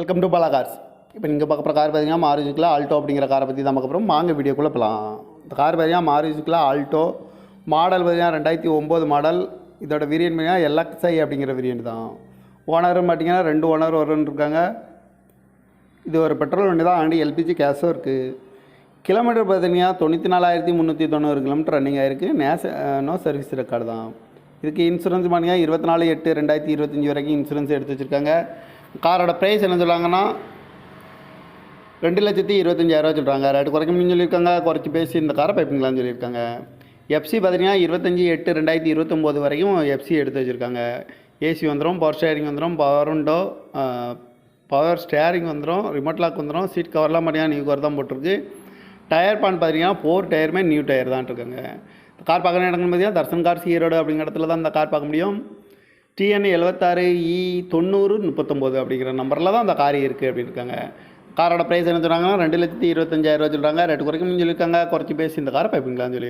Welcome to Bala cars இப்போ நீங்கள் பார்க்க போகிற கார் பார்த்தீங்கன்னா மாருதிக்கில் ஆல்டோ அப்படிங்கிற காரை பற்றி தான் பார்க்க போகிறோம் வாங்க வீடியோக்குள்ளே போகலாம் இந்த கார் பார்த்தீங்கன்னா மாருதிக்கில் ஆல்டோ மாடல் பார்த்தீங்கன்னா ரெண்டாயிரத்தி ஒம்பது மாடல் இதோட வேரியன்ட் பார்த்தீங்கன்னா எல்எக்ஸ்ஐ அப்படிங்கிற வேரியன்ட் தான். ஓனரும் பார்த்தீங்கன்னா ரெண்டு ஓனர் வருன்னு இருக்காங்க. இது ஒரு பெட்ரோல் வண்டி தான். ஆண்டி எல்பிஜி கேஸும் இருக்குது கிலோமீட்டர் பார்த்தீங்கன்னா தொண்ணூற்றி நாலாயிரத்தி முந்நூற்றி தொண்ணூறு கிலோமீட்டர் ரன்னிங் ஆயிருக்கு. நேச நோ சர்வீஸ் ரெக்கார்டு தான். இதுக்கு இன்சூரன்ஸ் பார்த்தீங்கன்னா இருபத்தி நாலு எட்டு ரெண்டாயிரத்தி இருபத்தஞ்சி வரைக்கும் இன்சூரன்ஸ் எடுத்து வச்சுருக்காங்க. காரோட ப்ரைஸ் என்ன சொல்கிறாங்கன்னா ரெண்டு லட்சத்தி இருபத்தஞ்சாயிரரூவா சொல்கிறாங்க ரேட்டு குறைக்கணும்னு சொல்லியிருக்காங்க. குறைச்சி பேசி இந்த காரை பைப்பிங்களான்னு சொல்லியிருக்காங்க. எஃப்சி பார்த்தீங்கன்னா இருபத்தஞ்சி எட்டு ரெண்டாயிரத்தி இருபத்தொம்போது வரைக்கும் எஃப்சி எடுத்து வச்சுருக்காங்க. ஏசி வந்துடும் பவர் ஸ்டேரிங் வந்துடும் பவர் உண்டோ பவர் ஸ்டேரிங் வந்துடும் ரிமோட் லாக் வந்துடும் சீட் கவர்லாம் பார்த்தீங்கன்னா நியூ கவர் தான் போட்டிருக்கு. டயர் பான் பார்த்தீங்கன்னா ஃபோர் டயருமே நியூ டயர் தான் இருக்காங்க கார் பார்க்குற இடங்கள் பார்த்தீங்கன்னா தர்சன் கார் சீரோடு அப்படிங்கிற இடத்துல தான் இந்த கார் பார்க்க முடியும். டிஎன் எழுபத்தாறு இ தொண்ணூறு முப்பத்தொம்போது அப்படிங்கிற நம்பரில் தான் அந்த கார் இருக்குது அப்படின்னு இருக்காங்க காரோட ப்ரைஸ் என்ன சொல்கிறாங்கன்னா ரெண்டு லட்சத்தி இருபத்தஞ்சாயிரரூவா சொல்கிறாங்க ரேட்டு குறைக்கணும்னு சொல்லியிருக்காங்க. குறைச்சி பேசி இந்த காரை பைப்பிங்களான்னு சொல்லி